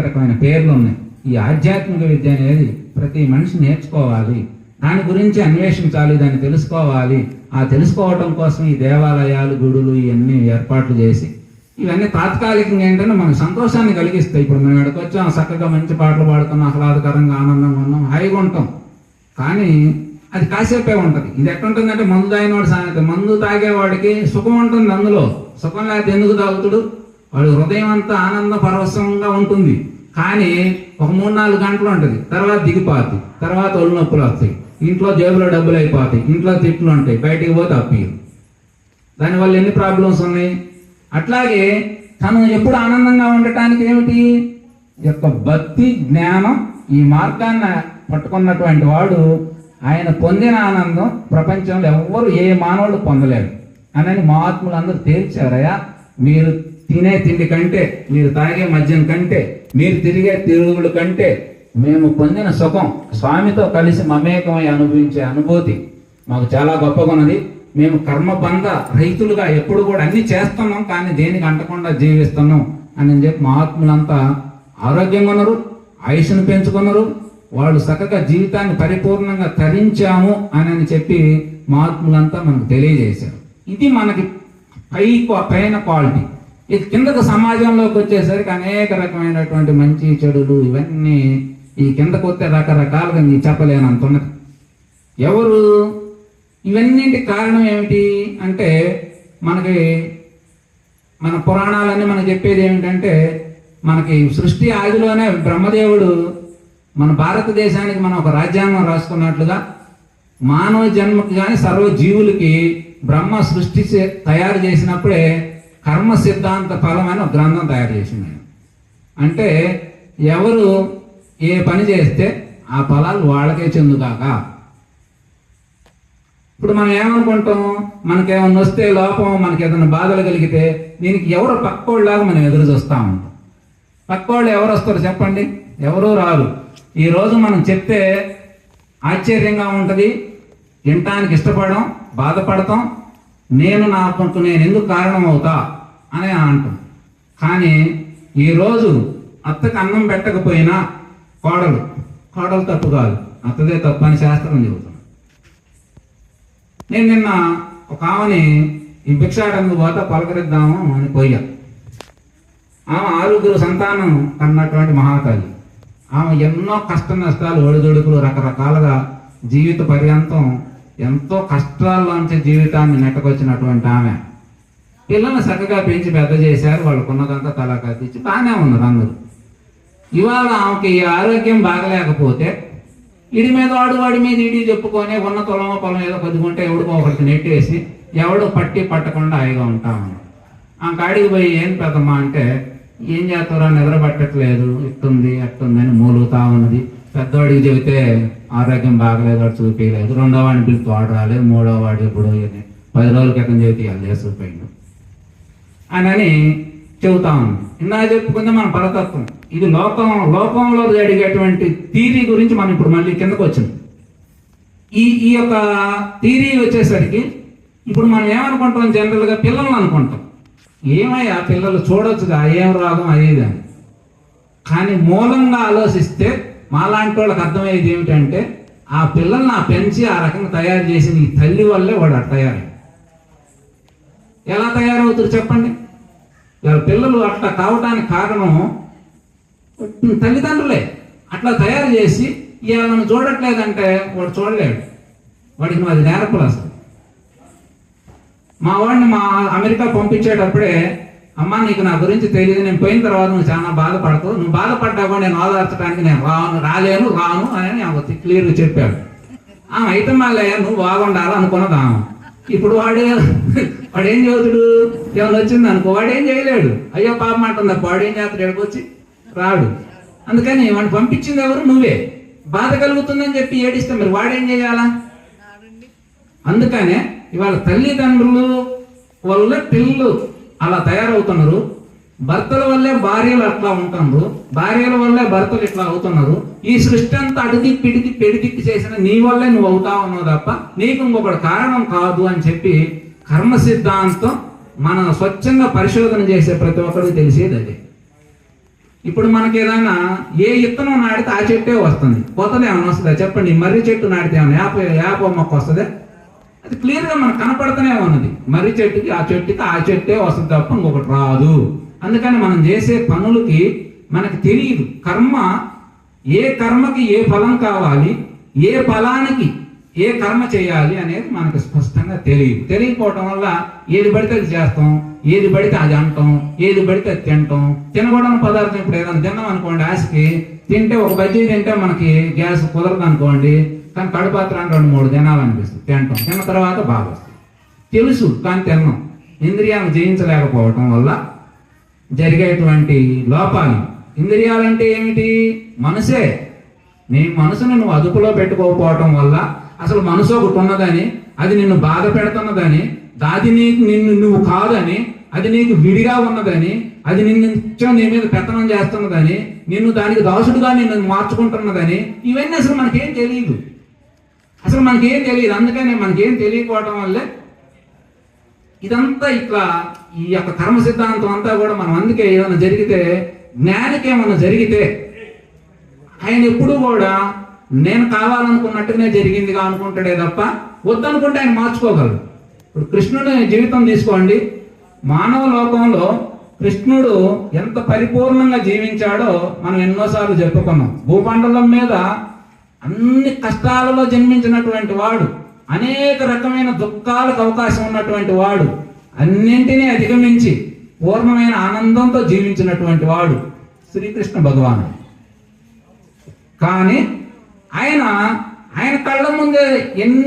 రకమైన పేర్లు ఉన్నాయి. ఈ ఆధ్యాత్మిక విద్య అనేది ప్రతి మనిషి నేర్చుకోవాలి. దాని గురించి అన్వేషించాలి దాన్ని తెలుసుకోవాలి. ఆ తెలుసుకోవటం కోసం ఈ దేవాలయాలు గుడులు ఇవన్నీ ఏర్పాట్లు చేసి ఇవన్నీ తాత్కాలికంగా ఏంటంటే మనకు సంతోషాన్ని కలిగిస్తాయి. ఇప్పుడు మేము ఇక్కడికి వచ్చాం చక్కగా మంచి పాటలు పాడుతున్నాం ఆహ్లాదకరంగా ఆనందంగా ఉన్నాం హాయిగా ఉంటాం. కానీ అది కాసేపే ఉంటుంది. ఇది ఎట్టుంటుందంటే మందు తాగినవాడు సాయంత్రం మందు తాగేవాడికి సుఖం ఉంటుంది అందులో. సుఖం లేకపోతే ఎందుకు తాగుతుడు? వాడు హృదయం అంతా ఆనంద పరవశంగా ఉంటుంది. కానీ ఒక మూడు నాలుగు గంటలు ఉంటుంది. తర్వాత దిగిపోద్ది. తర్వాత ఒళ్ళు నొప్పులు వస్తాయి. ఇంట్లో జేబులో డబ్బులు అయిపోతాయి. ఇంట్లో తిట్లు ఉంటాయి. బయటికి పోతే అప్పీలు దానివల్ల ఎన్ని ప్రాబ్లమ్స్ ఉన్నాయి? అట్లాగే తను ఎప్పుడు ఆనందంగా ఉండటానికి ఏమిటి? యొక్క భక్తి జ్ఞానం ఈ మార్గాన్ని పట్టుకున్నటువంటి వాడు ఆయన పొందిన ఆనందం ప్రపంచంలో ఎవ్వరు ఏ మానవుడు పొందలేరు అని మహాత్ములు అందరూ తేల్చారయ్యా మీరు తినే తిండి కంటే మీరు తాగే మద్యం కంటే మీరు తిరిగే తిరుగుడు కంటే మేము పొందిన సుఖం స్వామితో కలిసి మమేకమై అనుభవించే అనుభూతి మాకు చాలా గొప్పగా ఉన్నది మేము కర్మబంధ రైతులుగా ఎప్పుడు కూడా అన్ని చేస్తున్నాం కానీ దేనికి అంటకుండా జీవిస్తున్నాం అని చెప్పి మహాత్ములంతా ఆరోగ్యంగా ఉన్నారు ఆయుష్ను పెంచుకున్నారు. వాళ్ళు చక్కగా జీవితాన్ని పరిపూర్ణంగా తరించాము అని అని చెప్పి మహాత్ములంతా మనకు తెలియజేశారు. ఇది మనకి పై పైన క్వాలిటీ. ఇది కిందకు సమాజంలోకి వచ్చేసరికి అనేక రకమైనటువంటి మంచి చెడులు ఇవన్నీ ఈ కిందకు వస్తే రకరకాలుగా నీ చెప్పలేనంత ఉన్నది. ఎవరు? ఇవన్నింటి కారణం ఏమిటి అంటే మనకి మన పురాణాలన్నీ మనకు చెప్పేది ఏమిటంటే మనకి సృష్టి ఆదిలోనే బ్రహ్మదేవుడు మన భారతదేశానికి మనం ఒక రాజ్యాంగం రాసుకున్నట్లుగా మానవ జన్మకి కానీ సర్వ జీవులకి బ్రహ్మ సృష్టి చే- తయారు చేసినప్పుడే కర్మ సిద్ధాంత ఫలం అని ఒక గ్రంథం తయారు చేసింది. ఆయన. అంటే ఎవరు ఏ పని చేస్తే ఆ ఫలాలు వాళ్ళకే చెందుగాక ఇప్పుడు మనం ఏమనుకుంటాం? మనకేమన్నా వస్తే లోపం మనకి ఏదైనా బాధలు కలిగితే దీనికి ఎవరు పక్కోళ్ళలాగా మనం ఎదురు చూస్తూ ఉంటాం. పక్కోళ్ళు ఎవరు వస్తారు చెప్పండి? ఎవరూ రారు. ఈరోజు మనం చెప్తే ఆశ్చర్యంగా ఉంటుంది వినటానికి ఇష్టపడడం బాధపడతాం నేను నా కొంత నేను ఎందుకు కారణం అవుతా అని అంటాం కానీ ఈరోజు అత్తకి అన్నం పెట్టకపోయినా కోడలు కోడలు తప్పు కాదు. అత్తదే తప్పు అని శాస్త్రం చెబుతాను నేను నిన్న ఒక ఆమెని ఈ భిక్షాటందుకు పోత పలకరిద్దాము అని పోయా. ఆమె ఆరుగురు సంతానం కన్నటువంటి మహాతల్లి ఆమె ఎన్నో కష్ట నష్టాలు ఒడిదుడుకులు రకరకాలుగా జీవిత పర్యంతం ఎంతో కష్టాల్లోంచి జీవితాన్ని నెట్టకొచ్చినటువంటి ఆమె. పిల్లల్ని చక్కగా పెంచి పెద్ద చేశారు వాళ్ళకున్నదంతా తలా కత్తిచ్చి బాగానే ఉన్నారు అందరూ. ఇవాళ ఆమెకి ఈ ఆరోగ్యం బాగలేకపోతే ఇడి మీద వాడు వాడి మీద ఇడి చెప్పుకొని ఉన్న తొలమ పొలం ఏదో కొద్దిగుంటే ఎవడికో ఒకరికి నెట్టేసి ఎవడు పట్టి పట్టకుండా హాయిగా ఉంటామని ఆ కాడికి పోయి ఏం పెద్దమ్మా అంటే ఏం చేస్తారో నిద్ర పట్టట్లేదు. ఇట్టుంది అట్టుంది అని మూలుగుతా ఉన్నది. పెద్దవాడికి చెబితే ఆరోగ్యం బాగలేదు వాడు చూపించలేదు రెండో వాడిని పిలిచి వాడు రాలేదు మూడో వాడు ఎప్పుడో పది రోజుల క్రితం చెబితే వెళ్ళే చూపిండు అని చెబుతా ఉంది. ఇందా చెప్పుకుంటే మన పరతత్వం. ఇది లోకం లోకంలో జరిగేటువంటి థీరీ గురించి మనం ఇప్పుడు మళ్ళీ కిందకు వచ్చింది. ఈ ఈ యొక్క థీరీ వచ్చేసరికి ఇప్పుడు మనం ఏమనుకుంటాం? జనరల్గా పిల్లలు అనుకుంటాం. ఏమయ్యా పిల్లలు చూడొచ్చుగా ఏం రాగం అయ్యేది అని కానీ మూలంగా ఆలోచిస్తే మాలాంటి వాళ్ళకి అర్థమయ్యేది ఏమిటంటే ఆ పిల్లల్ని ఆ పెంచి ఆ రకంగా తయారు చేసిన ఈ తల్లి వల్లే వాడు అట్లా తయారయ్యాడు. ఎలా తయారవుతారు చెప్పండి? వాళ్ళ పిల్లలు అట్లా కావటానికి కారణం తల్లిదండ్రులే. అట్లా తయారు చేసి ఇవాళ చూడట్లేదంటే వాడు చూడలేడు. వాడికి నువ్వు అది నేర్పలు అసలు. మా వాడిని మా అమెరికా పంపించేటప్పుడే అమ్మా నీకు నా గురించి తెలియదు. నేను పోయిన తర్వాత నువ్వు చాలా బాధపడతావు. నువ్వు బాధపడ్డావు నేను ఓదార్చడానికి నేను రాను రాలేను రాను అని ఆమె క్లియర్గా చెప్పాడు. ఆమె అయితే మళ్ళీ నువ్వు బాగుండాలి అనుకున్నది ఆమె ఇప్పుడు వాడే వాడేం చదువుతుడు? ఏమైనా వచ్చింది అనుకో వాడు ఏం చేయలేడు. అయ్యో పాపం అంటుంది వాడేం ఏం చేస్తాడు ఎడకొచ్చి రాడు. అందుకని వాడిని పంపించింది ఎవరు? నువ్వే. బాధ కలుగుతుందని చెప్పి ఏడిస్తే మీరు వాడేం చేయాలా? అందుకనే ఇవాళ తల్లిదండ్రులు వల్ల పిల్లలు అలా తయారవుతున్నారు. భర్తల వల్లే భార్యలు అట్లా ఉంటున్నారు. భార్యల వల్లే భర్తలు ఇట్లా అవుతున్నారు. ఈ సృష్టి అంతా అడిగి పిడికి పెడిదిక్కి చేసిన నీ వల్లే నువ్వు అవుతా అన్నావు తప్ప నీకు ఇంకొకటి కారణం కాదు అని చెప్పి కర్మ సిద్ధాంతం మన స్వచ్ఛంగా పరిశోధన చేసే ప్రతి ఒక్కరికి తెలిసేది అది. ఇప్పుడు మనకి ఏదైనా ఏ ఇత్తనం నాటితే ఆ చెట్టే వస్తుంది. కొత్తది ఏమైనా వస్తుందా? చెప్పండి. మర్రి చెట్టు నాటితే ఏమైనా యాప యాప మొక్క వస్తుందా? క్లియర్గా మనకు కనపడుతూనే ఉన్నది. మర్రి చెట్టుకి ఆ చెట్టుకి ఆ చెట్టే వస్తుంది తప్ప ఇంకొకటి రాదు. అందుకని మనం చేసే పనులకి మనకి తెలియదు. కర్మ ఏ కర్మకి ఏ ఫలం కావాలి ఏ ఫలానికి ఏ కర్మ చేయాలి అనేది మనకు స్పష్టంగా తెలియదు. తెలియకపోవటం వల్ల ఏది పడితే అది చేస్తాం ఏది పడితే అది అంటాం ఏది పడితే అది తింటాం. తినకూడని పదార్థం ఇప్పుడు ఏదైనా తిన్నాం అనుకోండి ఆశకి తింటే ఒక బజ్జీ తింటే మనకి గ్యాస్ కుదరదు అనుకోండి కానీ కడుపాత్రాన్ని రెండు మూడు తినాలనిపిస్తుంది తింటాం. తిన్న తర్వాత బాగా వస్తుంది. తెలుసు కానీ తిన్నాం. ఇంద్రియాలను జయించలేకపోవటం వల్ల జరిగేటువంటి లోపాలు. ఇంద్రియాలంటే ఏమిటి? మనసే. నీ మనసును నువ్వు అదుపులో పెట్టుకోకపోవటం వల్ల అసలు మనసు ఒకటి ఉన్నదని అది నిన్ను బాధ పెడుతున్నదని దాది నీకు నిన్ను నువ్వు కాదని అది నీకు విడిగా ఉన్నదని అది నిన్ను నిత్యం నీ మీద పెత్తనం చేస్తున్నదని నిన్ను దానికి దాసుడుగా నిన్ను మార్చుకుంటున్నదని ఇవన్నీ అసలు మనకేం తెలియదు అసలు మనకేం తెలియదు. అందుకనే మనకేం తెలియకపోవటం వల్లే ఇదంతా ఇట్లా ఈ యొక్క కర్మ సిద్ధాంతం అంతా కూడా మనం అందుకే ఏమైనా జరిగితే జ్ఞానికి ఏమైనా జరిగితే ఆయన ఎప్పుడూ కూడా నేను కావాలనుకున్నట్టుగానే జరిగిందిగా అనుకుంటాడే తప్ప వద్దనుకుంటే ఆయన మార్చుకోగలడు. ఇప్పుడు కృష్ణుడి జీవితం తీసుకోండి. మానవ లోకంలో కృష్ణుడు ఎంత పరిపూర్ణంగా జీవించాడో మనం ఎన్నోసార్లు చెప్పుకున్నాం. భూమండలం మీద అన్ని కష్టాలలో జన్మించినటువంటి వాడు అనేక రకమైన దుఃఖాలకు అవకాశం ఉన్నటువంటి వాడు అన్నింటినీ అధిగమించి పూర్ణమైన ఆనందంతో జీవించినటువంటి వాడు శ్రీకృష్ణ భగవానుడు. కానీ ఆయన ఆయన కళ్ళ ముందే ఎన్ని